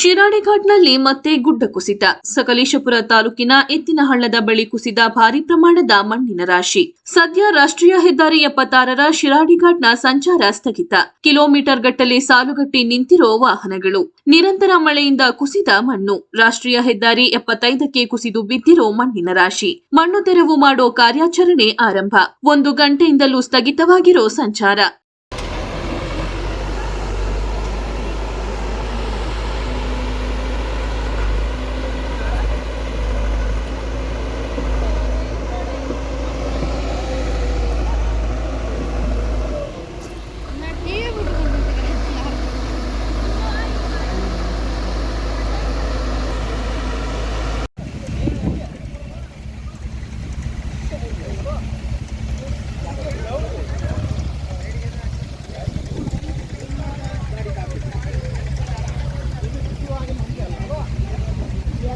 ಶಿರಾಡಿಘಾಟ್ನಲ್ಲಿ ಮತ್ತೆ ಗುಡ್ಡ ಕುಸಿತ. ಸಕಲೇಶಪುರ ತಾಲೂಕಿನ ಎತ್ತಿನಹಳ್ಳದ ಬಳಿ ಕುಸಿದ ಭಾರಿ ಪ್ರಮಾಣದ ಮಣ್ಣಿನ ರಾಶಿ. ಸದ್ಯ ರಾಷ್ಟ್ರೀಯ ಹೆದ್ದಾರಿ ಎಪ್ಪತ್ತಾರರ ಶಿರಾಡಿಘಾಟ್ನ ಸಂಚಾರ ಸ್ಥಗಿತ. ಕಿಲೋಮೀಟರ್ ಗಟ್ಟಲೆ ಸಾಲುಗಟ್ಟಿ ನಿಂತಿರೋ ವಾಹನಗಳು. ನಿರಂತರ ಮಳೆಯಿಂದ ಕುಸಿದ ಮಣ್ಣು. ರಾಷ್ಟ್ರೀಯ ಹೆದ್ದಾರಿ ಎಪ್ಪತ್ತೈದಕ್ಕೆ ಕುಸಿದು ಬಿದ್ದಿರೋ ಮಣ್ಣಿನ ರಾಶಿ. ಮಣ್ಣು ತೆರವು ಮಾಡೋ ಕಾರ್ಯಾಚರಣೆ ಆರಂಭ. ಒಂದು ಗಂಟೆಯಿಂದಲೂ ಸ್ಥಗಿತವಾಗಿರೋ ಸಂಚಾರ.